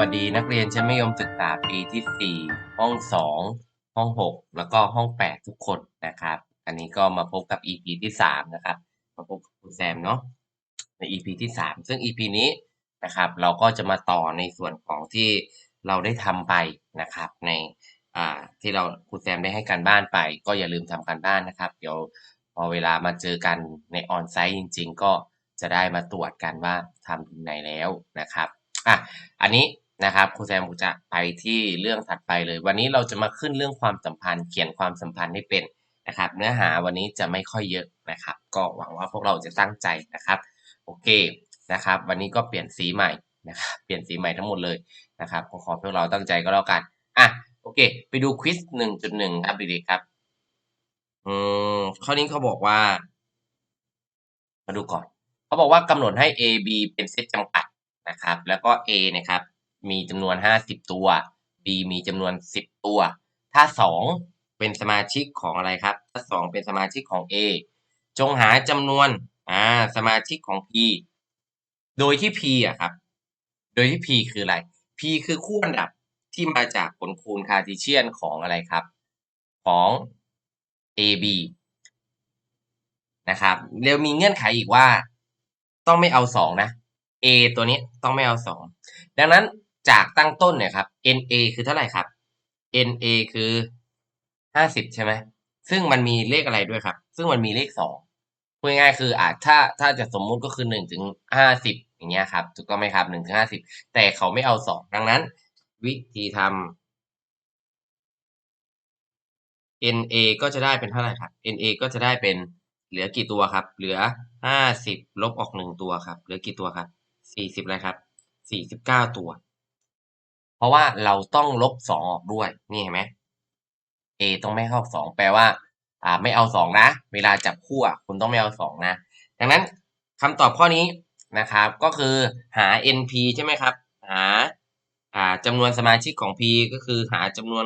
วัสดีนักเรียนชั้นมัธยมศึกษาปีที่ 4 ห้อง 2 ห้อง 6 แล้วก็ห้อง 8 ทุกคนนะครับ อันนี้ก็มาพบกับ EP ที่ 3 นะครับ มาพบกับคุณแซมเนาะใน EP ที่ 3 ซึ่ง EP นี้นะครับ เราก็จะมาต่อในส่วนของที่เราได้ทำไปนะครับ ในอ่าที่เราคุณแซมได้ให้การบ้านไป ก็อย่าลืมทำการบ้านนะครับ เดี๋ยวพอเวลามาเจอกันในออนไซต์จริง ๆ ก็จะได้มาตรวจกันว่าทำถึงไหนแล้วนะครับอะอันนี้ นะครับครูแซมจะไปที่เรื่องถัดไปเลย วันนี้เราจะมาขึ้นเรื่องความสัมพันธ์ เขียนความสัมพันธ์ให้เป็นนะครับ เนื้อหาวันนี้จะไม่ค่อยเยอะนะครับ ก็หวังว่าพวกเราจะตั้งใจนะครับโอเคนะครับ วันนี้ก็เปลี่ยนสีใหม่นะครับเปลี่ยนสีใหม่ทั้งหมดเลยนะครับขอขอพวกเราตั้งใจก็แล้วกันอะโอเค ไปดูควิสหนึ่งจุดหนึ่งครับด็กๆครับอืมข้อนี้เขาบอกว่า มาดูก่อน เขาบอกว่ากำหนดให้ A B เป็นเซตจำกัดนะครับ แล้วก็ A นะครับ มีจำนวน 50 ตัว B มีจำนวน 10 ตัว ถ้า 2 เป็นสมาชิกของอะไรครับ ถ้า 2 เป็นสมาชิกของ A จงหาจำนวนอ่าสมาชิกของ P โดยที่ P อะครับ โดยที่ P คืออะไร P คือคู่อันดับที่มาจากผลคูณคาร์ทีเชียนของอะไรครับ ของ AB นะครับเรียวมีเงื่อนไขอีกว่า ต้องไม่เอาสองนะ A ตัวนี้ต้องไม่เอาสองดังนั้น จากตั้งต้นเนี่ยครับ NA คือเท่าไหร่ครับ NA คือห้าสิบใช่ไหมซึ่งมันมีเลขอะไรด้วยครับ ซึ่งมันมีเลขสองพูดง่ายๆคืออาจถ้าถ้าจะสมมุติก็คือหนึ่งถึงห้าสิบอย่างเงี้ยครับถูกต้องไหมครับหนึ่งถึงห้าสิบแต่เขาไม่เอาสองดังนั้น วิธีทำ NA ก็จะได้เป็นเท่าไหร่ครับ NA ก็จะได้เป็นเหลือกี่ตัวครับ เหลือห้าสิบลบออกหนึ่งตัวครับ เหลือกี่ตัวครับสี่สิบอะไรครับสี่สิบเก้าตัว เพราะว่าเราต้องลบสองออกด้วย นี่เห็นไหม A ต้องไม่เข้าสองแปลว่า อ่า ไม่เอาสองนะ เวลาจับคู่คุณต้องไม่เอาสองนะ ดังนั้นคำตอบข้อนี้นะครับ ก็คือหา NP ใช่ไหมครับ หา อ่าจำนวนสมาชิกของ P ก็คือหาจำนวน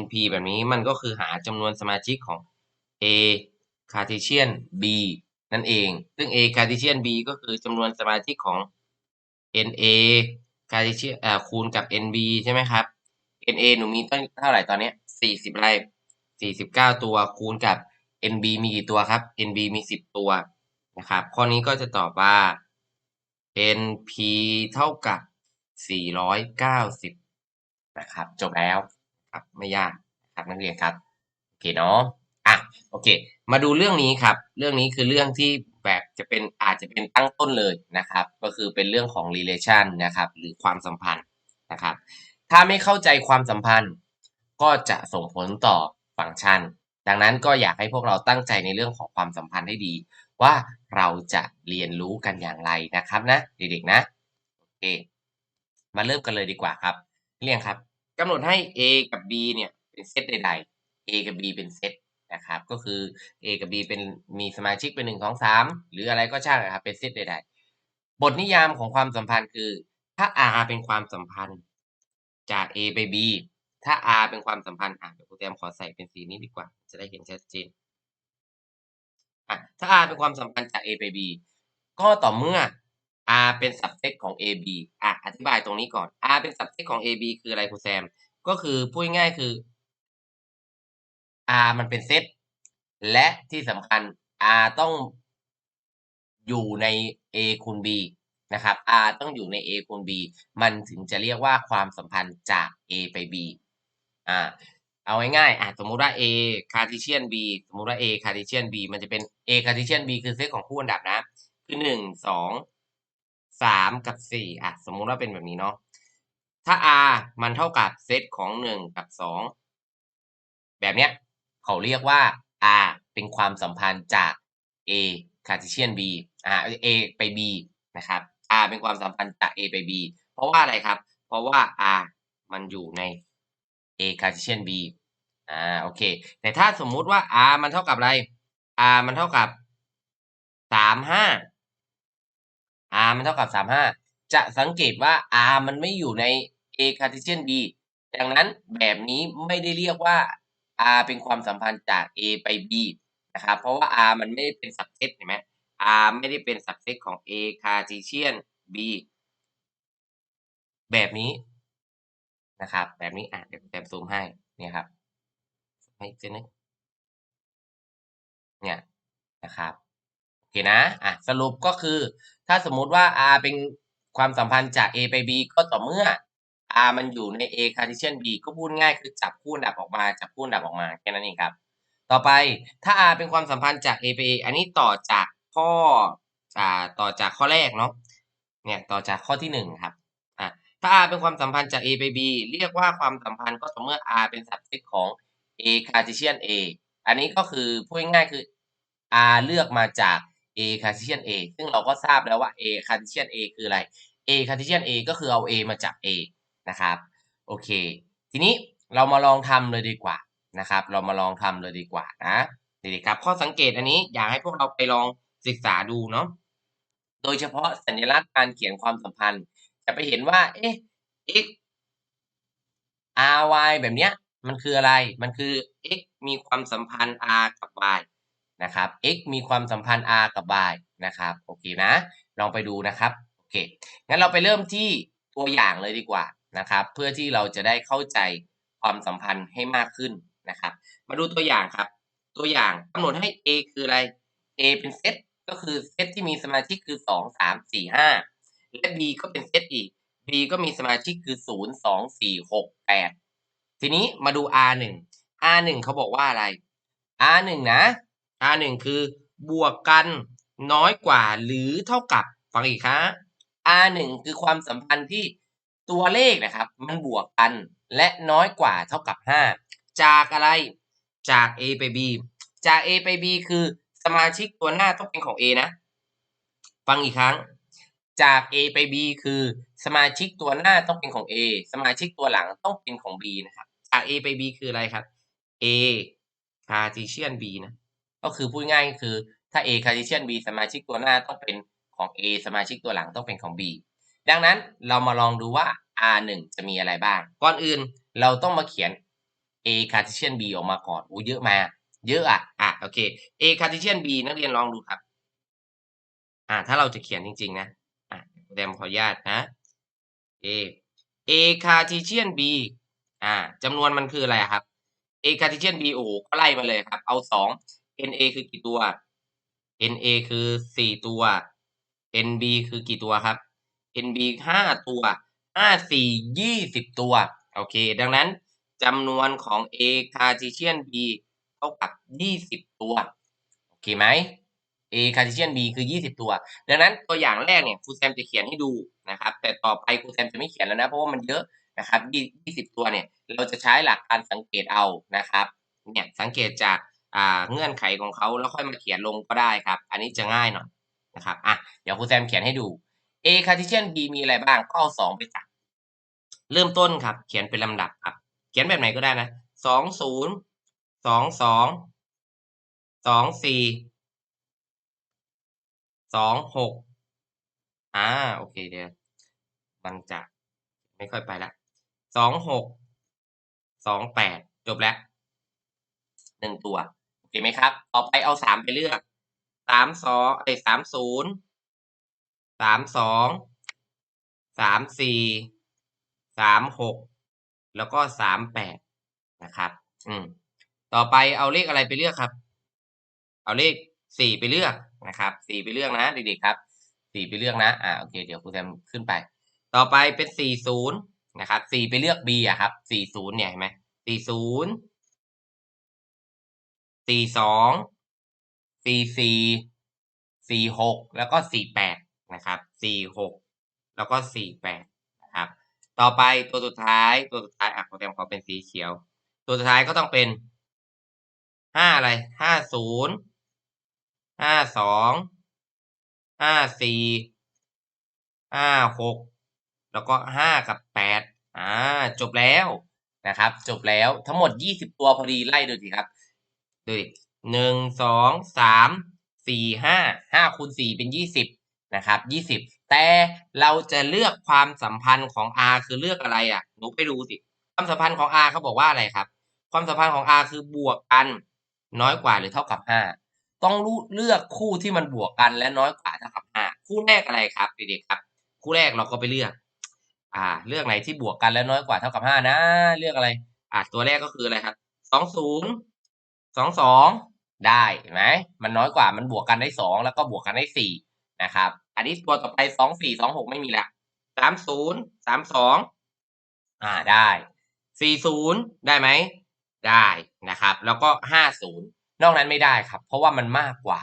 NP แบบนี้มันก็คือหาจำนวนสมาชิกของ A Cartesian B นั่นเอง ซึ่ง A Cartesian B ก็คือจำนวนสมาชิกของ NA Cartesian อ่าคูณกับ NB ใช่ไหมครับ NA หนูมีต้นเท่าไหร่ตอนนี้สี่สิบอะไรสี่สิบเก้าตัวคูณกับ NB มีกี่ตัวครับ NB มีสิบตัวนะครับข้อนี้ก็จะตอบว่า NP เท่ากับสี่ร้อยเก้าสิบนะครับจบแล้วครับไม่ยากครับนักเรียนครับโอเคเนาะอะโอเค มาดูเรื่องนี้ครับ เรื่องนี้คือเรื่องที่แบบ จะเป็นอาจจะเป็นตั้งต้นเลยนะครับ ก็คือเป็นเรื่องของ relation นะครับ หรือความสัมพันธ์นะครับ ถ้าไม่เข้าใจความสัมพันธ์ ก็จะส่งผลต่อฟังก์ชัน ดังนั้นก็อยากให้พวกเราตั้งใจในเรื่องของความสัมพันธ์ให้ดี ว่าเราจะเรียนรู้กันอย่างไรนะครับนะเด็กๆนะโอเคมาเริ่มกันเลยดีกว่าครับ เรียงครับกำหนดให้ A กับ B เนี่ยเป็นเซตใดๆ A กับ B เป็นเซต นะครับก็คือ A กับ B เป็นมีสมาชิกเป็นหนึ่งของสามหรืออะไรก็ช่างครับเป็นเซตใดๆ บทนิยามของความสัมพันธ์คือ ถ้า R เป็นความสัมพันธ์จาก A ไป B ถ้า R เป็นความสัมพันธ์อะเดี๋ยวครูแตมขอใส่เป็นสีนี้ดีกว่า จะได้เห็นชัดเจนอะถ้า R เป็นความสัมพันธ์จาก A ไป B ก็ต่อเมื่อ R เป็น subset ของ AB อะอธิบายตรงนี้ก่อน R เป็น subset ของ AB คืออะไรครูแซม ก็คือพูดง่ายคือ R มันเป็นเซตและที่สำคัญ R ต้องอยู่ใน A คูณ B นะครับ R ต้องอยู่ใน A คูณ B มันถึงจะเรียกว่าความสัมพันธ์จาก A ไป B อ่าเอาง่ายๆอะสมมุติว่า A Cartesian B สมมุติว่า A Cartesian B มันจะเป็น A Cartesian B คือเซตของคู่อันดับนะ คือหนึ่งสองสามกับสี่อะสมมุติว่าเป็นแบบนี้เนาะ ถ้า R มันเท่ากับเซตของหนึ่งกับสองแบบเนี้ย เขาเรียกว่า R เป็นความสัมพันธ์จาก A Cartesian B อ่า A ไป B นะครับ R เป็นความสัมพันธ์จาก A ไป B เพราะว่าอะไรครับ เพราะว่า R มันอยู่ใน A Cartesian B อ่าโอเค แต่ถ้าสมมุติว่า R มันเท่ากับอะไร R มันเท่ากับสามห้า R มันเท่ากับสามห้าจะสังเกตว่า R มันไม่อยู่ใน A Cartesian B ดังนั้นแบบนี้ไม่ได้เรียกว่า R เป็นความสัมพันธ์จาก A ไป B นะครับ เพราะว่า R มันไม่ได้เป็น subset เห็นไหม R ไม่ได้เป็น subset ของ A Cartesian B แบบนี้นะครับ แบบนี้อะเดี๋ยวครูแซมซูมให้เนี่ยครับให้อีกเส้นหนึงเนี่ยนะครับโอเคนะอะสรุปก็คือ ถ้าสมมุติว่า r เป็นความสัมพันธ์จาก a ไป b ก็ต่อเมื่อ r มันอยู่ใน a cartesian b ก็พูดง่ายคือจับคู่นดับออกมาจับคู่นดับออกมาแค่นั้นเองครับ ต่อไปถ้า r เป็นความสัมพันธ์จาก a ไป a อันนี้ต่อจากข้ออ่าต่อจากข้อแรกเนาะเนี่ยต่อจากข้อที่หนึ่งครับอะถ้า r เป็นความสัมพันธ์จาก a ไป b เรียกว่าความสัมพันธ์ก็ต่อเมื่อ r เป็น subset ของ a cartesian a อันนี้ก็คือพูดง่ายคือ r เลือกมาจาก a cartesian a ซึ่งเราก็ทราบแล้วว่า a cartesian a คืออะไร a cartesian a ก็คือเอา a มาจาก a นะครับโอเค ทีนี้เรามาลองทำเลยดีกว่านะครับ เรามาลองทำเลยดีกว่านะดีๆครับ ข้อสังเกตอันนี้อยากให้พวกเราไปลองศึกษาดูเนาะโดยเฉพาะสัญลักษณ์การเขียนความสัมพันธ์ จะไปเห็นว่าเอ๊ะ x r y แบบเนี้ยมันคืออะไร มันคือ x มีความสัมพันธ์ r กับ y นะครับ x มีความสัมพันธ์ r กับ y นะครับ โอเคนะ ลองไปดูนะครับ โอเค งั้นเราไปเริ่มที่ตัวอย่างเลยดีกว่า นะครับ เพื่อที่เราจะได้เข้าใจความสัมพันธ์ให้มากขึ้นนะครับ มาดูตัวอย่างครับ ตัวอย่างกำหนดให้ a คืออะไร a เป็นเซตก็คือเซตที่มีสมาชิกคือ 2 3 4 5 และ b ก็เป็นเซตอีก b ก็มีสมาชิกคือ 0 2 4 6 8 ทีนี้มาดู r 1 r 1 เขาบอกว่าอะไร r 1 นะ r 1 คือบวกกันน้อยกว่าหรือเท่ากับฟังอีกครั้ง r 1 คือความสัมพันธ์ที่ ตัวเลขนะครับ มันบวกกันและน้อยกว่าเท่ากับ 5 จากอะไรจาก a ไป b จาก a ไป b คือสมาชิกตัวหน้าต้องเป็นของ a นะ ฟังอีกครั้ง จาก a ไป b คือสมาชิกตัวหน้าต้องเป็นของ a สมาชิกตัวหลังต้องเป็นของ b นะครับ จาก a ไป b คืออะไรครับ a cartesian b นะ ก็คือพูดง่ายคือถ้า a cartesian b สมาชิกตัวหน้าต้องเป็นของ a สมาชิกตัวหลังต้องเป็นของ b ดังนั้นเรามาลองดูว่า r 1 จะมีอะไรบ้าง ก่อนอื่นเราต้องมาเขียน a cartesian b ออกมาก่อนโอ้เยอะมา เยอะอะ อะ โอเค a cartesian b นักเรียนลองดูครับ อ่า ถ้าเราจะเขียนจริง ๆ นะ อะแดมขออนุญาตนะ a a cartesian b อ่าจำนวนมันคืออะไรครับ a cartesian b โอ้ก็ไล่มาเลยครับ เอาสอง na คือกี่ตัว na คือสี่ตัว nb คือกี่ตัวครับ nb ห้าตัวห้าสี่ยี่สิบตัว โอเค ดังนั้นจำนวนของ a cartesian b เท่ากับยี่สิบตัว โอเคไหม a cartesian b คือยี่สิบตัว ดังนั้นตัวอย่างแรกเนี่ยครูแซมจะเขียนให้ดูนะครับ แต่ต่อไปครูแซมจะไม่เขียนแล้วนะ เพราะว่ามันเยอะนะครับยี่สิบตัวเนี่ย เราจะใช้หลักการสังเกตเอานะครับ เนี่ย สังเกตจากอ่าเงื่อนไขของเขาแล้วค่อยมาเขียนลงก็ได้ครับ อันนี้จะง่ายหน่อยนะครับ อะ เดี๋ยวครูแซมเขียนให้ดู a cartesian b มีอะไรบ้างก็เอาสองไปจับเริ่มต้นครับ เขียนเป็นลำดับครับ เขียนแบบไหนก็ได้นะสองศูนย์สองสองสองสี่สองหกอ่าโอเคเดี๋ยวมันจะไม่ค่อยไปละสองหกสองแปดจบแล้วหนึ่งตัว โอเคไหมครับ ต่อไปเอาสามไปเลือกสามสองเอ้ยสามศูนย์ สามสองสามสี่สามหกแล้วก็สามแปดนะครับ อืม ต่อไปเอาเลขอะไรไปเลือกครับ เอาเลขสี่ไปเลือกนะครับสี่ไปเลือกนะเด็กๆครับสี่ไปเลือกนะอ่าโอเค เดี๋ยวครูแซมขึ้นไป ต่อไปเป็นสี่ศูนย์นะครับสี่ไปเลือก b อะครับสี่ศูนย์เนี่ยเห็นไหมสี่ศูนย์สี่สองสี่สี่สี่หกแล้วก็สี่แปด นะครับสี่หกแล้วก็สี่แปดนะครับ ต่อไปตัวสุดท้ายตัวสุดท้ายอะครูแซมขอเป็นสีเขียว ตัวสุดท้ายก็ต้องเป็นห้าอะไรห้าศูนย์ห้าสองห้าสี่ห้าหกแล้วก็ห้ากับแปดอ่าจบแล้วนะครับ จบแล้วทั้งหมดยี่สิบตัวพอดีไล่ดูสิครับดูดิหนึ่งสองสามสี่ห้าห้าคูณสี่เป็นยี่สิบ นะครับยี่สิบแต่เราจะเลือกความสัมพันธ์ของ r คือเลือกอะไรอะหนูไปดูสิ ความสัมพันธ์ของ r เขาบอกว่าอะไรครับ ความสัมพันธ์ของ r คือบวกกันน้อยกว่าหรือเท่ากับห้าต้องเลือกคู่ที่มันบวกกันและน้อยกว่าเท่ากับห้าคู่แรกอะไรครับเด็กๆครับ คู่แรกเราก็ไปเลือก อ่า เลือกไหนที่บวกกันแล้วน้อยกว่าเท่ากับห้านะ เลือกอะไร อ่าตัวแรกก็คืออะไรครับสองศูนย์สองสองได้เห็นไหมมันน้อยกว่ามันบวกกันได้สองแล้วก็บวกกันได้สี่ นะครับ อันนี้ตัวต่อไปสองสี่สองหกไม่มีละสามศูนย์สามสองอ่าได้สี่ศูนย์ได้ไหมได้นะครับ แล้วก็ห้าศูนย์นอกนั้นไม่ได้ครับ เพราะว่ามันมากกว่า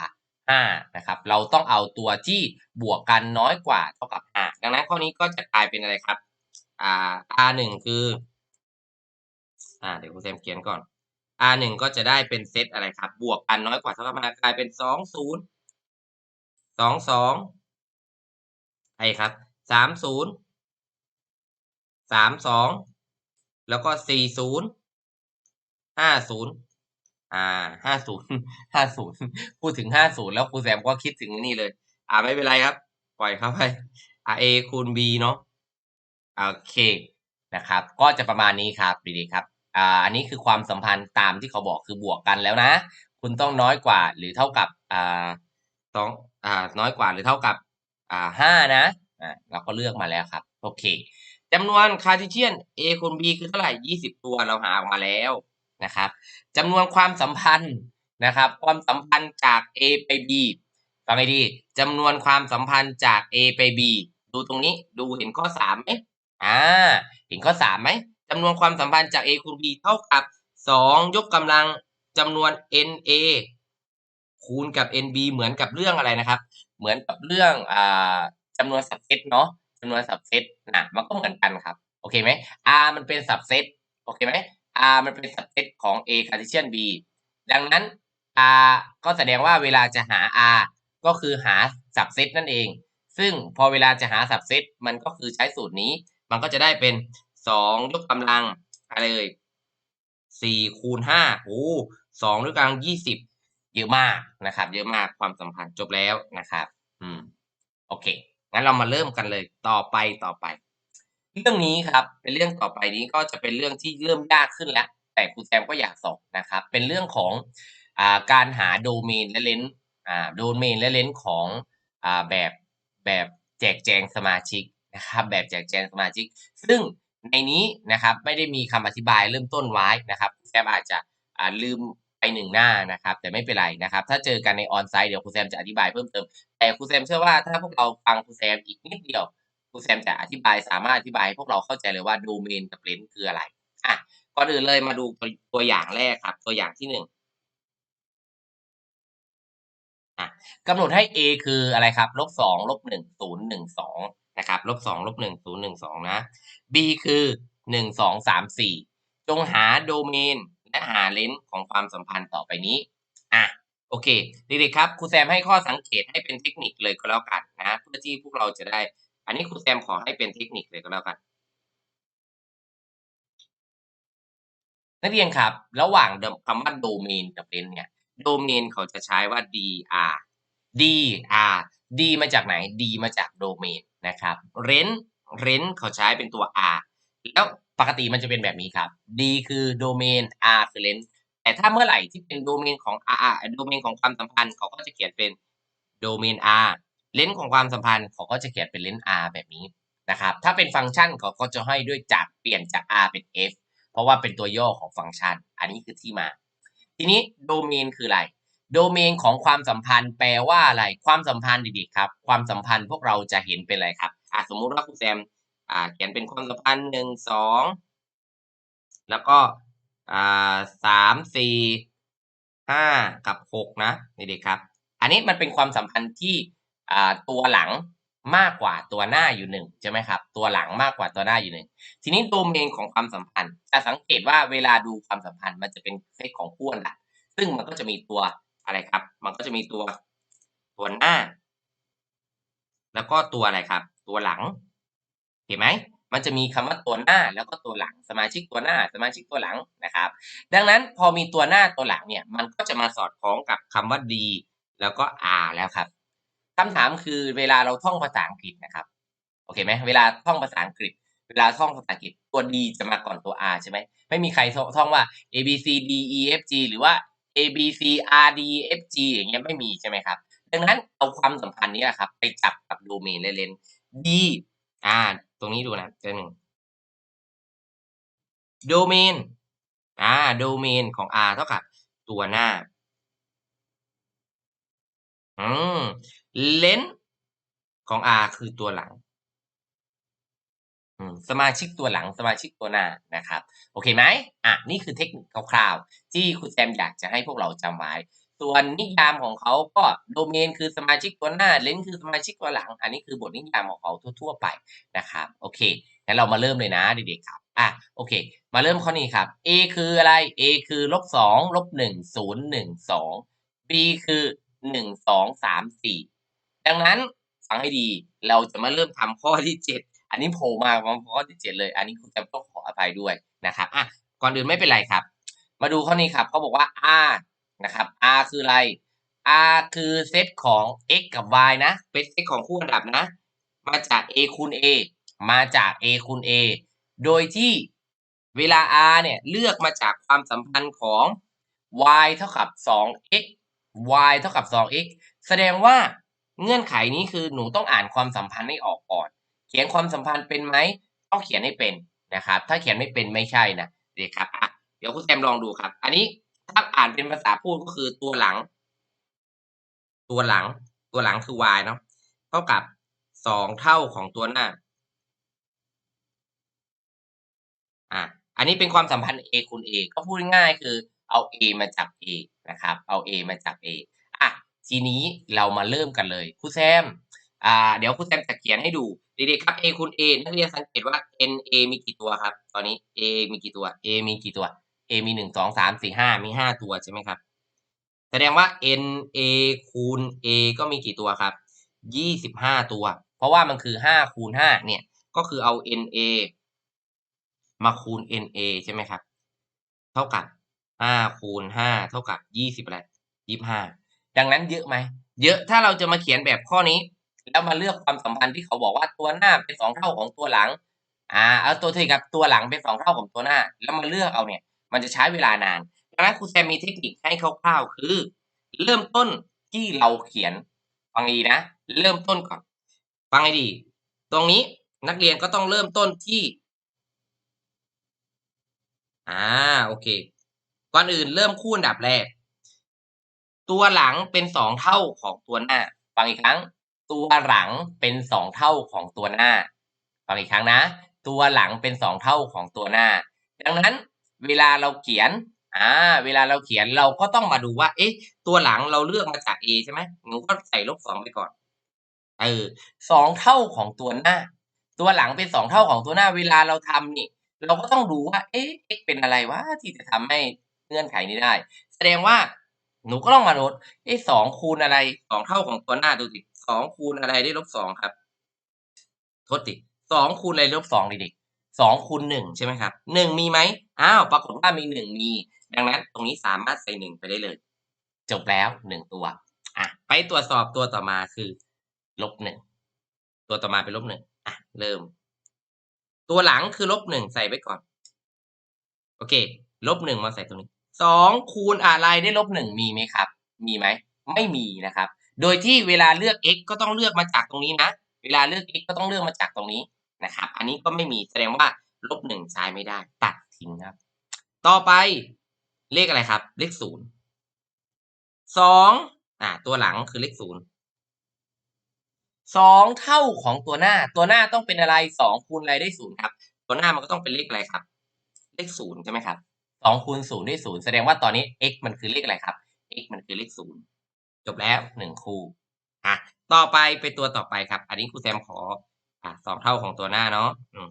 ห้านะครับ เราต้องเอาตัวที่บวกกันน้อยกว่าเท่ากับห้าดังนั้นข้อนี้ก็จะกลายเป็นอะไรครับ อ่า r หนึ่งคือ อ่า เดี๋ยวคุณแซมเขียนก่อน r หนึ่งก็จะได้เป็นเซตอะไรครับ บวกกันน้อยกว่าเท่ากับห้ากลายเป็นสองศูนย์ สองสองไอ้ครับสามศูนย์สามสองแล้วก็สี่ศูนย์ห้าศูนย์อ่าห้าศูนย์ห้าศูนย์พูดถึงห้าศูนย์แล้วครูแซมก็คิดถึงนี่เลย อ่าไม่เป็นไรครับ ปล่อยเข้าไปอ่า a คูณ b เนาะโอเคนะครับ ก็จะประมาณนี้ครับดีๆครับอ่าอันนี้คือความสัมพันธ์ตามที่เขาบอกคือบวกกันแล้วนะ คุณต้องน้อยกว่าหรือเท่ากับอ่าสอง อ่าน้อยกว่าหรือเท่ากับอ่าห้านะอ่าเราก็เลือกมาแล้วครับโอเคจำนวนคาร์ติเชียน a คูณ b คือเท่าไหร่ 20 ตัวเราหาออกมาแล้วนะครับจำนวนความสัมพันธ์นะครับ ความสัมพันธ์จาก a ไป b ฟังให้ดีจำนวนความสัมพันธ์จาก a ไป b ดูตรงนี้ดูเห็นข้อสามไหมอ่าเห็นข้อสามไหมจำนวนความสัมพันธ์จาก a คูณ b เท่ากับ 2 ยกกำลังจำนวน na คูณกับ nb เหมือนกับเรื่องอะไรนะครับ เหมือนกับเรื่องอ่าจำนวนสับเซตเนาะจำนวนสับเซตนะมันก็เหมือนกันครับโอเคไหม r มันเป็นสับเซตโอเคไหม r มันเป็นสับเซตของ a cartesian b ดังนั้น r ก็แสดงว่าเวลาจะหา r ก็คือหาสับเซตนั่นเอง ซึ่งพอเวลาจะหาสับเซตมันก็คือใช้สูตรนี้ มันก็จะได้เป็น 2 ยกกำลังอะไรเลย4คูณ5โอ้2ยกกำลัง 20 เยอะมากนะครับ เยอะมากความสัมพันธ์จบแล้วนะครับ อืม โอเค งั้นเรามาเริ่มกันเลยต่อไปต่อไป เรื่องนี้ครับ เป็นเรื่องต่อไปนี้ก็จะเป็นเรื่องที่เริ่มยากขึ้นแล้ว แต่ครูแซมก็อยากสอนนะครับ เป็นเรื่องของอการหาโดเมนและเลนโดเมนและเลนของอแบบแบบแจกแจงสมาชิกนะครับแบบแจกแจงสมาชิก ซึ่งในนี้นะครับไม่ได้มีคำอธิบายเริ่มต้นไว้นะครับแซมอาจจะลืม ไปหนึ่งหน้านะครับ แต่ไม่เป็นไรนะครับ ถ้าเจอกันในออนไซต์เดี๋ยวครูแซมจะอธิบายเพิ่มเติม แต่ครูแซมเชื่อว่าถ้าพวกเราฟังครูแซมอีกนิดเดียวครูแซมจะอธิบายสามารถอธิบายให้พวกเราเข้าใจเลยว่าโดเมนกับเลนส์คืออะไรอะก่อนอื่นเลยมาดูตัวตัวอย่างแรกครับ ตัวอย่างที่หนึ่งอะกำหนดให้ a คืออะไรครับลบสองลบหนึ่งศูนย์หนึ่งสองนะครับลบสองลบหนึ่งศูนย์หนึ่งสองนะ b คือหนึ่งสองสามสี่จงหาโดเมน และหาเลนส์ของความสัมพันธ์ต่อไปนี้อะโอเคเด็กๆครับครูแซมให้ข้อสังเกตให้เป็นเทคนิคเลยก็แล้วกันนะเพื่อที่พวกเราจะได้ อันนี้ครูแซมขอให้เป็นเทคนิคเลยก็แล้วกัน นักเรียนครับ ระหว่างคำว่าโดเมนกับเลนเนี่ยโดเมนเขาจะใช้ว่า dr dr d มาจากไหน d มาจากโดเมนนะครับเรนเรนเขาใช้เป็นตัว r แล้ว ปกติมันจะเป็นแบบนี้ครับ d คือโดเมน r คือเลนแต่ถ้าเมื่อไหร่ที่เป็นโดเมนของ R โดเมนของความสัมพันธ์เขาก็จะเขียนเป็นโดเมน R เลนส์ของความสัมพันธ์เขาก็จะเขียนเป็นเลนส์ R แบบนี้นะครับ ถ้าเป็นฟังก์ชันเขาก็จะให้ด้วยจากเปลี่ยนจาก R เป็น F เพราะว่าเป็นตัวย่อของฟังก์ชัน อันนี้คือที่มา ทีนี้โดเมนคืออะไร โดเมนของความสัมพันธ์แปลว่าอะไร ความสัมพันธ์ดีๆครับ ความสัมพันธ์พวกเราจะเห็นเป็นอะไรครับอสมมุติว่าคุณแซม อ่าเขียนเป็นความสัมพันธ์หนึ่งสองแล้วก็อ่าสามสี่ห้ากับหกนะเด็กครับ อันนี้มันเป็นความสัมพันธ์ที่อ่าตัวหลังมากกว่าตัวหน้าอยู่หนึ่งใช่ไหมครับ ตัวหลังมากกว่าตัวหน้าอยู่หนึ่งทีนี้โดเมนของความสัมพันธ์ จะสังเกตว่าเวลาดูความสัมพันธ์มันจะเป็นเซตของคู่อันดับซึ่งมันก็จะมีตัวอะไรครับ มันก็จะมีตัวตัวหน้า แล้วก็ตัวอะไรครับ ตัวหลัง เห็นไหมมันจะมีคำว่าตัวหน้าแล้วก็ตัวหลังสมาชิกตัวหน้าสมาชิกตัวหลังนะครับ ดังนั้นพอมีตัวหน้าตัวหลังเนี่ยมันก็จะมาสอดคล้องกับคำว่า d แล้วก็ r แล้วครับคำถามคือเวลาเราท่องภาษาอังกฤษนะครับโอเคไหมเวลาท่องภาษาอังกฤษ เวลาท่องภาษาอังกฤษตัว d จะมาก่อนตัว r ใช่ไหมไม่มีใครท่องว่า a b c d e f g หรือว่า a b c r d f g อย่างเงี้ยไม่มีใช่ไหมครับ ดังนั้นเอาความสัมพันธ์นี้ครับ ไปจับกับโดเมนและเลน d อ่า ตรงนี้ดูนะตัวหนึ่งโดเมนอ่าโดเมนของ R เท่ากับ ตัวหน้า อืมเลนของ R คือตัวหลังอืมสมาชิกตัวหลังสมาชิกตัวหน้านะครับ โอเคไหมอะนี่คือเทคนิคคร่าวๆ ที่คุณแซมอยากจะให้พวกเราจำไว้ ส่วนนิยามของเขาก็โดเมนคือสมาชิกตัวหน้าเลนคือสมาชิกตัวหลัง อันนี้คือบทนิยามของเขาทั่ว ๆ ไปนะครับโอเคงั้นเรามาเริ่มเลยนะเด็กๆครับอะโอเค มาเริ่มข้อนี้ครับ A คืออะไร A คือลบสองลบหนึ่งศูนย์หนึ่งสอง B คือหนึ่งสองสามสี่ดังนั้นฟังให้ดีเราจะมาเริ่มทำข้อที่เจ็ดอันนี้โผล่มาพร้อมข้อที่เจ็ดเลย อันนี้คุณจะต้องขออภัยด้วยนะครับอะก่อนอื่นไม่เป็นไรครับ มาดูข้อนี้ครับเขาบอกว่า R นะครับ R คืออะไร R คือเซตของ x กับ y นะ เป็นเซตของคู่อันดับนะ มาจาก a คูณ a มาจาก a คูณ a โดยที่เวลา r เนี่ยเลือกมาจากความสัมพันธ์ของ y เท่ากับ 2x y เท่ากับ 2x แสดงว่าเงื่อนไขนี้คือหนูต้องอ่านความสัมพันธ์ให้ออกก่อน เขียนความสัมพันธ์เป็นไหมต้องเขียนให้เป็นนะครับ ถ้าเขียนไม่เป็นไม่ใช่นะเด็กครับอะเดี๋ยวคุณแซมลองดูครับ อันนี้ ถ้าอ่านเป็นภาษาพูดก็คือตัวหลัง ตัวหลัง ตัวหลังคือ y เนาะเท่ากับสองเท่าของตัวหน้า อะ อันนี้เป็นความสัมพันธ์ a คูณ a ก็พูดง่ายคือเอา a มาจับ a นะครับ เอา a มาจับ a อะ ทีนี้เรามาเริ่มกันเลยครูแซม อ่า เดี๋ยวครูแซมจะเขียนให้ดูเด็กๆครับ a คูณ a นักเรียนสังเกตว่า n a มีกี่ตัวครับ ตอนนี้ a มีกี่ตัว a มีกี่ตัว a มีหนึ่งสองสามสี่ห้ามีห้าตัวใช่ไหมครับ แสดงว่า n a คูณ a ก็มีกี่ตัวครับยี่สิบห้าตัว เพราะว่ามันคือห้าคูณห้าเนี่ย ก็คือเอา n a มาคูณ n a ใช่ไหมครับ เท่ากับห้าคูณห้าเท่ากับยี่สิบอะไรยี่ห้าดังนั้นเยอะไหม เยอะถ้าเราจะมาเขียนแบบข้อนี้ แล้วมาเลือกความสัมพันธ์ที่เขาบอกว่าตัวหน้าเป็นสองเท่าของตัวหลัง อ่า เอาตัวเทียบกับตัวหลังเป็นสองเท่าของตัวหน้า แล้วมาเลือกเอาเนี่ย มันจะใช้เวลานานดังนั้นครูแซมมีเทคนิคให้คร่าวๆคือ เริ่มต้นที่เราเขียนฟังดีนะ เริ่มต้นก่อน ฟังให้ดี ตรงนี้นักเรียนก็ต้องเริ่มต้นที่ อ่าโอเค ก่อนอื่นเริ่มคู่อันดับแรก ตัวหลังเป็นสองเท่าของตัวหน้า ฟังอีกครั้ง ตัวหลังเป็นสองเท่าของตัวหน้า ฟังอีกครั้งนะ ตัวหลังเป็นสองเท่าของตัวหน้า ดังนั้น เวลาเราเขียนอ่าเวลาเราเขียนเราก็ต้องมาดูว่า เอ๊ะ ตัวหลังเราเลือกมาจาก A ใช่ไหมหนูก็ใส่ลบสองไปก่อน เออสองเท่าของตัวหน้า ตัวหลังเป็นสองเท่าของตัวหน้า เวลาเราทำนี่ เราก็ต้องดูว่า เอ๊ะ x เป็นอะไรวะที่จะทำให้เงื่อนไขนี้ได้ แสดงว่า หนูก็ต้องมาลดเอ๊ะสองคูณอะไรสองเท่าของตัวหน้าดูสิสองคูณอะไรได้ลบสองครับทษดิสองคูณอะไรลบสองเด็ก สองคูณหนึ่งใช่ไหมครับหนึ่งมีไหมอ้าวปรากฏว่ามีหนึ่งมี ดังนั้นตรงนี้สามารถใส่หนึ่งไปได้เลย จบแล้วหนึ่งตัวอะไปตรวจสอบตัวต่อมาคือลบหนึ่งตัวต่อมาเป็นลบหนึ่งอะเริ่ม ตัวหลังคือลบหนึ่งใส่ไว้ก่อน โอเคลบหนึ่งมาใส่ตรงนี้สองคูณอะไรได้ลบหนึ่งมีไหมครับ มีไหมไม่มีนะครับ โดยที่เวลาเลือก x ก็ต้องเลือกมาจากตรงนี้นะ เวลาเลือก x ก็ต้องเลือกมาจากตรงนี้ นะครับ อันนี้ก็ไม่มีแสดงว่าลบหนึ่งใช้ไม่ได้ ตัดทิ้งครับ ต่อไปเลขอะไรครับ เลขศูนย์สองอ่า ตัวหลังคือเลขศูนย์สองเท่าของตัวหน้า ตัวหน้าต้องเป็นอะไรสองคูณอะไรได้ศูนย์ครับ ตัวหน้ามันก็ต้องเป็นเลขอะไรครับ เลขศูนย์ใช่ไหมครับสองคูณศูนย์ได้ศูนย์แสดงว่าตอนนี้ x มันคือเลขอะไรครับ x มันคือเลขศูนย์จบแล้วหนึ่งคู่อะต่อไปไปตัวต่อไปครับ อันนี้ครูแซมขอ อะสองเท่าของตัวหน้าเนาะอืม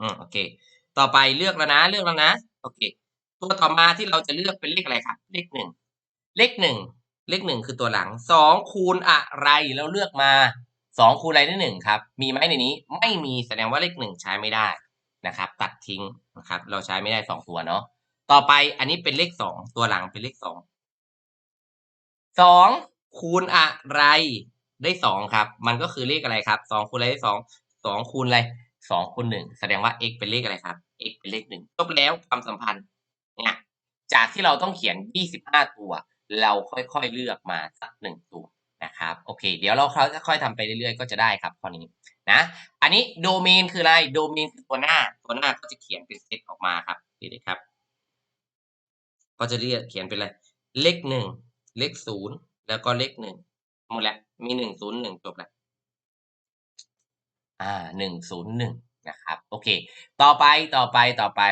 อืมโอเค ต่อไปเลือกแล้วนะ เลือกแล้วนะ โอเค ตัวต่อมาที่เราจะเลือกเป็นเลขอะไรครับเลขหนึ่งเลขหนึ่งเลขหนึ่งคือตัวหลังสองคูณอะไรแล้วเลือกมาสองคูณอะไรได้หนึ่งครับ มีไหมในนี้ ไม่มีแสดงว่าเลขหนึ่งใช้ไม่ได้นะครับ ตัดทิ้งนะครับ เราใช้ไม่ได้สองตัวเนาะต่อไปอันนี้เป็นเลขสองตัวหลังเป็นเลขสองสองคูณอะไร ได้สองครับ มันก็คือเลขอะไรครับสองคูณอะไรได้สองสองคูณอะไรสองคูณหนึ่งแสดงว่า x เป็นเลขอะไรครับ x เป็นเลขหนึ่งจบแล้วความสัมพันธ์เนี่ยจากที่เราต้องเขียนยี่สิบห้าตัว เราค่อยๆเลือกมาสักหนึ่งตัวนะครับโอเค เดี๋ยวเราค่อยๆทำไปเรื่อยๆ ก็จะได้ครับข้อนี้นะอันนี้โดเมนคืออะไรโดเมนคือตัวหน้าตัวหน้าก็จะเขียนเป็นเซตออกมาครับเด็กๆครับ ก็จะเรียกเขียนเป็นอะไรเลขหนึ่งเลขศูนย์แล้วก็เลขหนึ่ง หมดแล้วมีหนึ่งศูนย์หนึ่งจบแล้วอ่าหนึ่งศูนย์หนึ่งนะครับ โอเค ต่อไปต่อไปต่อไป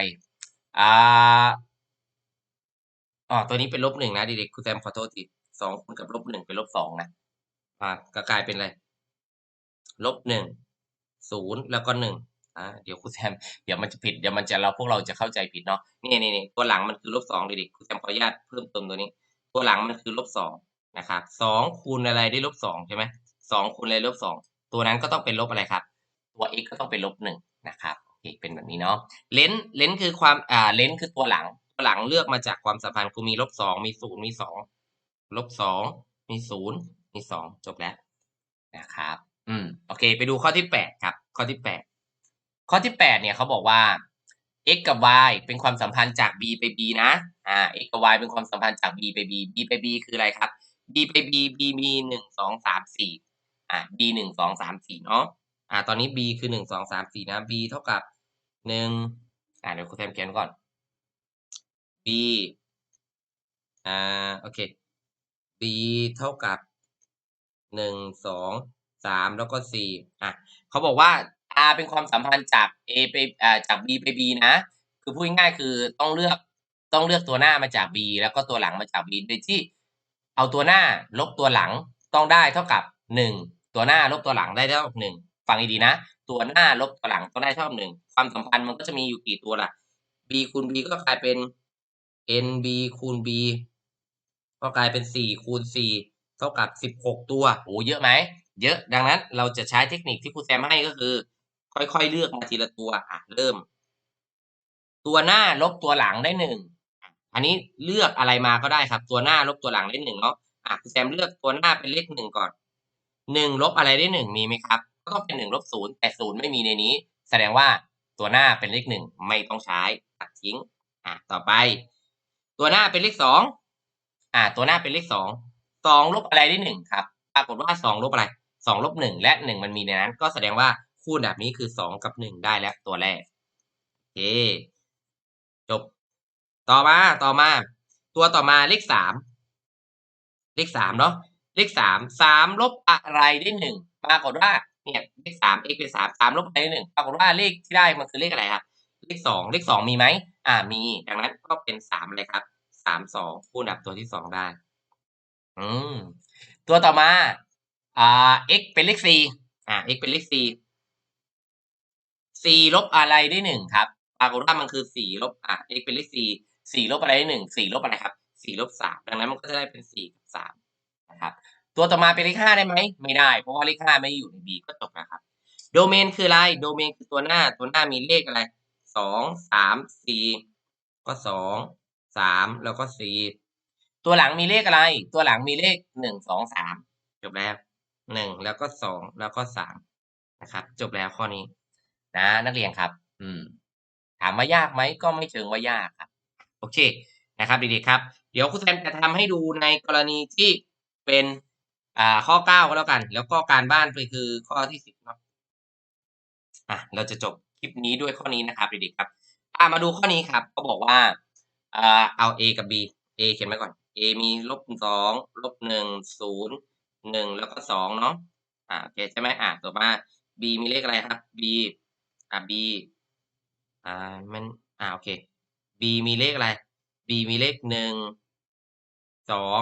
อ่าอ๋อตัวนี้เป็นลบหนึ่งนะเด็กๆครูแซมขอโทษทีสองคูณกับลบหนึ่งเป็นลบสองนะอ่าก็กลายเป็นอะไรลบหนึ่งศูนย์แล้วก็หนึ่งอ่าเดี๋ยวครูแซมเดี๋ยวมันจะผิดเดี๋ยวมันจะเราพวกเราจะเข้าใจผิดเนาะนี่นี่นี่ตัวหลังมันคือลบสองเด็กๆครูแซมขออนุญาตเพิ่มเติมตัวนี้ ตัวหลังมันคือลบสอง นะครับสองคูณอะไรได้ลบสองใช่ไหมสองคูณอะไรลบสองตัวนั้นก็ต้องเป็นลบอะไรครับ ตัว x ก็ต้องเป็นลบหนึ่งนะครับโอเคเป็นแบบนี้เนาะเลนเลนคือความอ่าเลนคือตัวหลังตัวหลังเลือกมาจากความสัมพันธ์คือมีลบสองมีศูนย์มีสองลบสองมีศูนย์มีสองจบแล้วนะครับ อืมโอเค ไปดูข้อที่แปดครับ ข้อที่แปดข้อที่แปดเนี่ยเขาบอกว่า x กับ y เป็นความสัมพันธ์จาก b ไป b นะ อ่า x กับ y เป็นความสัมพันธ์จาก b ไป b b ไป b คืออะไรครับ b ไป b b มีหนึ่งสองสามสี่อ่า b หนึ่งสองสามสี่เนาะอ่าตอนนี้ b คือหนึ่งสองสามสี่นะ b เท่ากับหนึ่งอ่าเดี๋ยวครูแซมเขียนก่อน b อ่าโอเค b เท่ากับหนึ่งสองสามแล้วก็สี่อะเขาบอกว่า r เป็นความสัมพันธ์จาก a ไปอ่าจาก b ไป b นะ คือพูดง่ายๆคือต้องเลือกต้องเลือกตัวหน้ามาจาก b แล้วก็ตัวหลังมาจาก b โดยที่ เอาตัวหน้าลบตัวหลังต้องได้เท่ากับหนึ่งตัวหน้าลบตัวหลังได้เท่ากับหนึ่งฟังดีๆนะ ตัวหน้าลบตัวหลังต้องได้เท่ากับหนึ่งความสัมพันธ์มันก็จะมีอยู่กี่ตัวล่ะ b คูณ b ก็กลายเป็น nb คูณ b ก็กลายเป็นสี่คูณสี่เท่ากับสิบหกตัวโอ้เยอะไหม เยอะดังนั้นเราจะใช้เทคนิคที่ครูแซมให้ก็คือ ค่อยๆ เลือกมาทีละตัวอะเริ่ม ตัวหน้าลบตัวหลังได้หนึ่ง อันนี้เลือกอะไรมาก็ได้ครับ ตัวหน้าลบตัวหลังได้หนึ่งเนาะอะครูแซมเลือกตัวหน้าเป็นเลขหนึ่งก่อนหนึ่งลบอะไรได้หนึ่งมีไหมครับ ก็ต้องเป็นหนึ่งลบศูนย์แต่ศูนย์ไม่มีในนี้ แสดงว่าตัวหน้าเป็นเลขหนึ่งไม่ต้องใช้ตัดทิ้งอะต่อไป ตัวหน้าเป็นเลขสองอ่าตัวหน้าเป็นเลขสองสองลบอะไรได้หนึ่งครับ ปรากฏว่าสองลบอะไรสองลบหนึ่งและหนึ่งมันมีในนั้น ก็แสดงว่าคูณแบบนี้คือสองกับหนึ่งได้แล้วตัวแรกโอเคจบ ต่อมาต่อมา ตัวต่อมาเลขสามเลขสามเนาะเลขสามสามลบอะไรได้หนึ่งปรากฏว่าเนี่ยเลขสาม x เป็นสามสามลบอะไรได้หนึ่งปรากฏว่าเลขที่ได้มันคือเลขอะไรครับเลขสองเลขสองมีไหมอ่ามีดังนั้นก็เป็นสามเลยครับสามสองคูณกับตัวที่สองได้ อืมตัวต่อมาอ่า x เป็นเลขสี่อ่า x เป็นเลขสี่สี่ลบอะไรได้หนึ่งครับปรากฏว่ามันคือสี่ลบอ่า x เป็นเลขสี่ สี่ลบอะไรได้หนึ่งสี่ลบอะไรครับสี่ลบสามดังนั้นมันก็จะได้เป็นสี่กับสามนะครับตัวต่อมาเป็นเลขห้าได้ไหมไม่ได้ เพราะว่าเลขห้าไม่อยู่ใน b ก็จบนะครับ โดเมนคืออะไร โดเมนคือตัวหน้า ตัวหน้ามีเลขอะไรสองสามสี่ก็สองสามแล้วก็สี่ตัวหลังมีเลขอะไร ตัวหลังมีเลขหนึ่งสองสามจบแล้วหนึ่งแล้วก็สองแล้วก็สามนะครับ จบแล้วข้อนี้ นะ นักเรียนครับ อืม ถามว่ายากไหมก็ไม่เชิงว่ายากครับ โอเคนะครับเด็กๆครับ เดี๋ยวครูแซมจะทำให้ดูในกรณีที่เป็นอ่าข้อเก้าก็แล้วกัน แล้วก็การบ้านไปคือข้อที่สิบเนาะอะเราจะจบคลิปนี้ด้วยข้อนี้นะครับเด็กๆครับอ่ามาดูข้อนี้ครับเขาบอกว่าอ่าเอา a กับ b a เขียนไว้ก่อน a มีลบสองลบหนึ่งศูนย์หนึ่งแล้วก็สองเนาะอ่าโอเคใช่ไหมอ่าต่อมา b มีเลขอะไรครับ b อ่า b อ่ามันอ่าโอเค b มีเลขอะไร b มีเลขหนึ่งสอง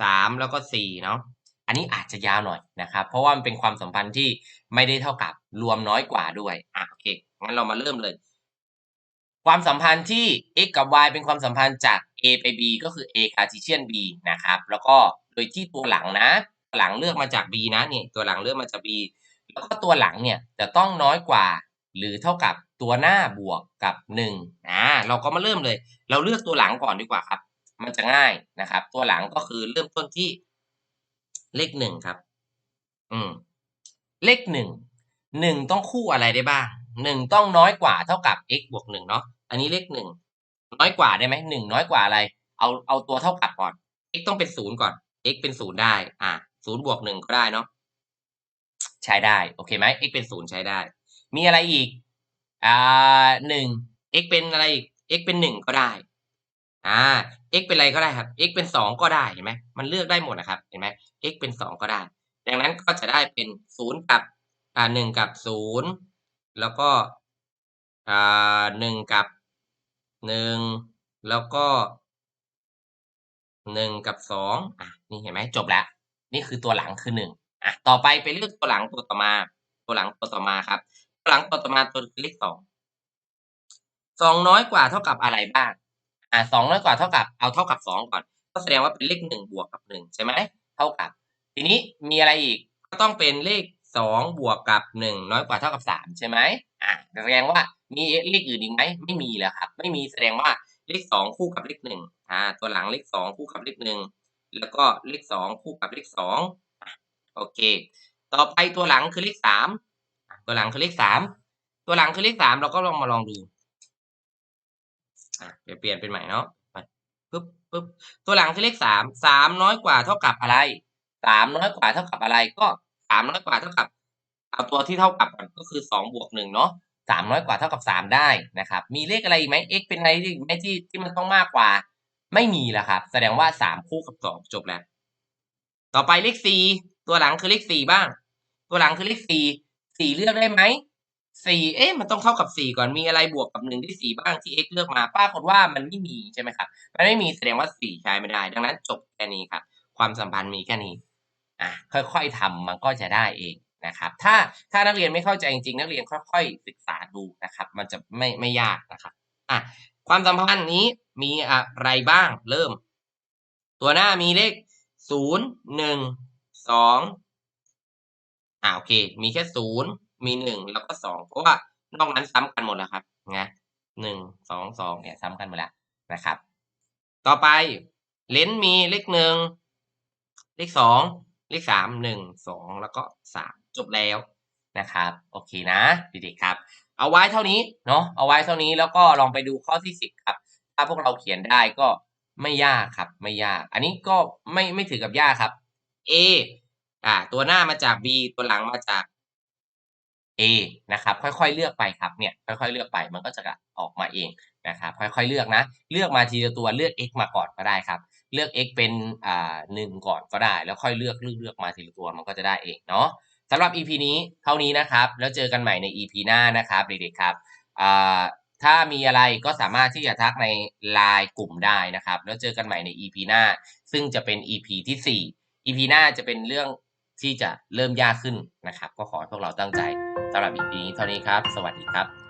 สามแล้วก็สี่เนาะอันนี้อาจจะยาวหน่อยนะครับ เพราะว่ามันเป็นความสัมพันธ์ที่ไม่ได้เท่ากับรวมน้อยกว่าด้วยอะโอเคงั้นเรามาเริ่มเลย ความสัมพันธ์ที่ x กับ y เป็นความสัมพันธ์จาก a ไป b ก็คือ a Cartesian b นะครับ แล้วก็โดยที่ตัวหลังนะ หลังเลือกมาจาก b นะเนี่ยตัวหลังเลือกมาจาก b แล้วก็ตัวหลังเนี่ยจะต้องน้อยกว่า หรือเท่ากับ ตัวหน้าบวกกับหนึ่งอ่าเราก็มาเริ่มเลย เราเลือกตัวหลังก่อนดีกว่าครับ มันจะง่ายนะครับ ตัวหลังก็คือเริ่มต้นที่เลขหนึ่งครับ อืม เลขหนึ่งหนึ่งต้องคู่อะไรได้บ้างหนึ่งต้องน้อยกว่าเท่ากับ x บวกหนึ่งเนาะอันนี้เลขหนึ่งน้อยกว่าได้ไหมหนึ่งน้อยกว่าอะไร เอาเอาตัวเท่ากับก่อน x ต้องเป็นศูนย์ก่อน x เป็นศูนย์ได้ อ่าศูนย์บวกหนึ่งก็ได้เนาะใช้ได้ โอเคไหม x เป็นศูนย์ใช้ได้ มีอะไรอีก อ่าหนึ่ง x เป็นอะไรอีก x เป็นหนึ่งก็ได้อ่า x เป็นอะไรก็ได้ครับ x เป็นสองก็ได้เห็นไหมมันเลือกได้หมดนะครับเห็นไหม x เป็นสองก็ได้ ดังนั้นก็จะได้เป็นศูนย์กับอ่าหนึ่งกับศูนย์แล้วก็อ่าหนึ่งกับหนึ่งแล้วก็หนึ่งกับสองอะนี่เห็นไหมจบแล้ว นี่คือตัวหลังคือหนึ่งอะต่อไปไปเลือกตัวหลังตัวต่อมา ตัวหลังตัวต่อมาครับ หลังตัวต่อมาตัวเลขสองสองน้อยกว่าเท่ากับอะไรบ้าง อ่าสองน้อยกว่าเท่ากับเอาเท่ากับสองก่อน ก็แสดงว่าเป็นเลขหนึ่งบวกกับหนึ่งใช่ไหมเท่ากับ ทีนี้มีอะไรอีกก็ต้องเป็นเลขสองบวกกับหนึ่งน้อยกว่าเท่ากับสามใช่ไหมอ่าแสดงว่ามีเลขอื่นอีกไหมไม่มีแล้วครับ ไม่มีแสดงว่าเลขสองคู่กับเลขหนึ่งอ่า ตัวหลังเลขสองคู่กับเลขหนึ่งแล้วก็เลขสองคู่กับเลขสองโอเค ต่อไปตัวหลังคือเลขสาม ตัวหลังคือเลขสามตัวหลังคือเลขสามเราก็ลองมาลองดูอะเดี๋ยวเปลี่ยนเป็นใหม่เนาะไปปึ๊บปึ๊บตัวหลังคือเลขสามสามน้อยกว่าเท่ากับอะไรสามน้อยกว่าเท่ากับอะไรก็สามน้อยกว่าเท่ากับเอาตัวที่เท่ากับก่อนก็คือสองบวกหนึ่งเนาะสามน้อยกว่าเท่ากับสามได้นะครับ มีเลขอะไรอีกไหม x เป็นอะไรอีกไหมที่ที่มันต้องมากกว่า ไม่มีแล้วครับ แสดงว่าสามคู่กับสองจบแล้ว ต่อไปเลขสี่ตัวหลังคือเลขสี่บ้าง ตัวหลังคือเลขสี่ สี่เลือกได้ไหมสี่เอ๊ะมันต้องเท่ากับสี่ก่อนมีอะไรบวกกับหนึ่งที่สี่บ้างที่ x เลือกมาป้ากฏว่ามันไม่มีใช่ไหมครับมันไม่มีแสดงว่าสี่ใช้ไม่ได้ ดังนั้นจบแค่นี้ครับความสัมพันธ์มีแค่นี้อะค่อยๆทำมันก็จะได้เองนะครับ ถ้าถ้านักเรียนไม่เข้าใจจริงๆนักเรียนค่อยๆศึกษาดูนะครับ มันจะไม่ไม่ยากนะครับอะความสัมพันธ์นี้มีอะไรบ้างเริ่ม ตัวหน้ามีเลขศูนย์หนึ่งสอง อ่าโอเค มีแค่ศูนย์มีหนึ่งแล้วก็สองเพราะว่านอกนั้นซ้ำกันหมดแล้วครับนะหนึ่งสองสองเนี่ยซ้ำกันหมดแล้วนะครับ ต่อไปเลนส์มีเลขหนึ่งเลขสองเลขสามหนึ่งสองแล้วก็สามจบแล้วนะครับโอเคนะเด็กๆครับ เอาไว้เท่านี้เนาะเอาไว้เท่านี้แล้วก็ลองไปดูข้อที่สิบครับ ถ้าพวกเราเขียนได้ก็ไม่ยากครับ ไม่ยาก อันนี้ก็ไม่ไม่ถือกับยากครับ A อ่า ตัวหน้ามาจาก B ตัวหลังมาจาก A นะครับ ค่อยๆเลือกไปครับเนี่ย ค่อยๆเลือกไป มันก็จะออกมาเองนะครับ ค่อยๆเลือกนะ เลือกมาทีละตัวเลือก x มาก่อนก็ได้ครับ เลือก x เป็นอ่าหนึ่งก่อนก็ได้ แล้วค่อยเลือกเลือกมาทีละตัวมันก็จะได้เองเนาะสำหรับ EP นี้เท่านี้นะครับ แล้วเจอกันใหม่ใน EP หน้านะครับเด็กๆครับอ่าถ้ามีอะไรก็สามารถที่จะทักในไลน์กลุ่มได้นะครับ แล้วเจอกันใหม่ใน EP หน้า ซึ่งจะเป็น EP ที่ 4 EP หน้าจะเป็นเรื่อง ที่จะเริ่มยากขึ้นนะครับ ก็ขอให้พวกเราตั้งใจสำหรับอีพีนี้เท่านี้ครับ สวัสดีครับ